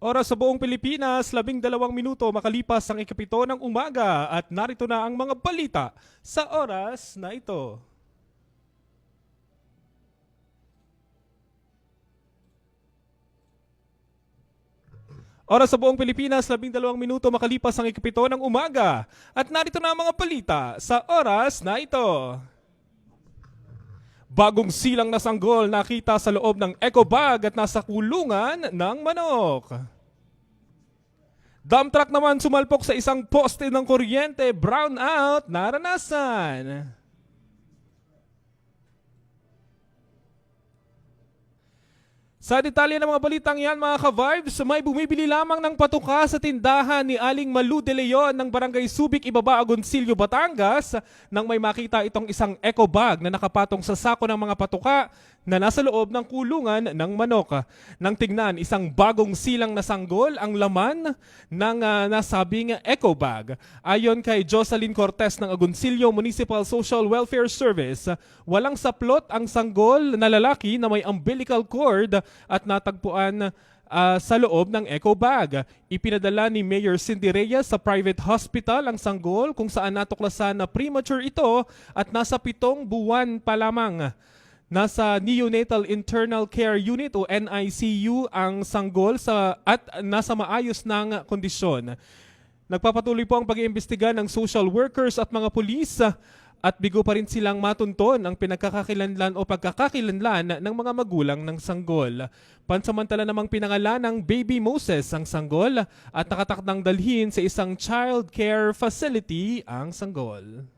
Oras sa buong Pilipinas, labing dalawang minuto makalipas ang ikapito ng umaga at narito na ang mga balita sa oras na ito. Oras sa buong Pilipinas, labing dalawang minuto makalipas ang ikapito ng umaga at narito na ang mga balita sa oras na ito. Bagong silang na sanggol nakita sa loob ng eco bag at nasa kulungan ng manok. Dump truck naman sumalpok sa isang poste ng kuryente, brown out, naranasan. Sa detalye ng mga balitang yan mga ka-vibes, may bumibili lamang ng patuka sa tindahan ni Aling Malu de Leon ng Barangay Subic, Ibaba, Agoncillo, Batangas nang may makita itong isang eco bag na nakapatong sa sako ng mga patuka na nasa loob ng kulungan ng manok. Nang tignan, isang bagong silang na sanggol ang laman ng ah, nasabing eco bag. Ayon kay Jocelyn Cortez ng Agoncillo Municipal Social Welfare Service, walang saplot ang sanggol na lalaki na may umbilical cord at natagpuan ah, sa loob ng eco bag. Ipinadala ni Mayor Cindy Reyes sa private hospital ang sanggol kung saan natuklasan na premature ito at nasa pitong buwan pa lamang. Nasa Neonatal Internal Care Unit o NICU ang sanggol sa at nasa maayos ng kondisyon. Nagpapatuloy po ang pag-iimbestiga ng social workers at mga pulis at bigo pa rin silang matunton ang pinagkakakilanlan o pagkakakilanlan ng mga magulang ng sanggol. Pansamantala namang pinangalan ng Baby Moses ang sanggol at nakatakdang dalhin sa isang child care facility ang sanggol.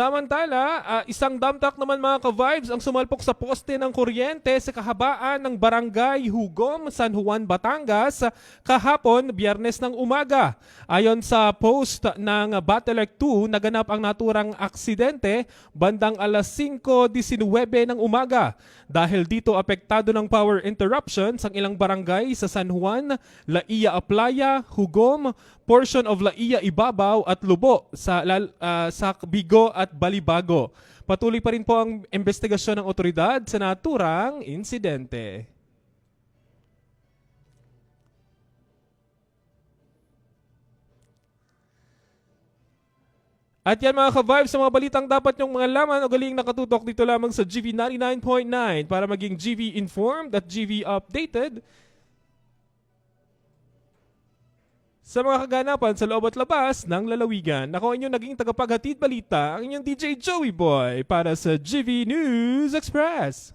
Samantala, ah, isang dump truck naman mga ka-vibes ang sumalpok sa poste ng kuryente sa kahabaan ng Barangay Hugom, San Juan, Batangas kahapon, biyernes ng umaga. Ayon sa post ng Battlelec 2, naganap ang naturang aksidente bandang alas 5.19 ng umaga. Dahil dito apektado ng power interruptions ang ilang barangay sa San Juan, Laia Aplaya, Hugom, portion of Laia Ibabaw at Lubo sa, lal- ah, sa Bigo at Balibago. Patuloy pa rin po ang investigasyon ng otoridad sa naturang insidente. At yan mga ka-vibes sa mga balitang dapat nyong mga laman o galing nakatutok dito lamang sa GV 99.9 para maging GV informed at GV updated sa mga kaganapan sa loob at labas ng lalawigan. Ako inyong naging tagapaghatid balita, ang inyong DJ Joey Boy para sa GV News Express.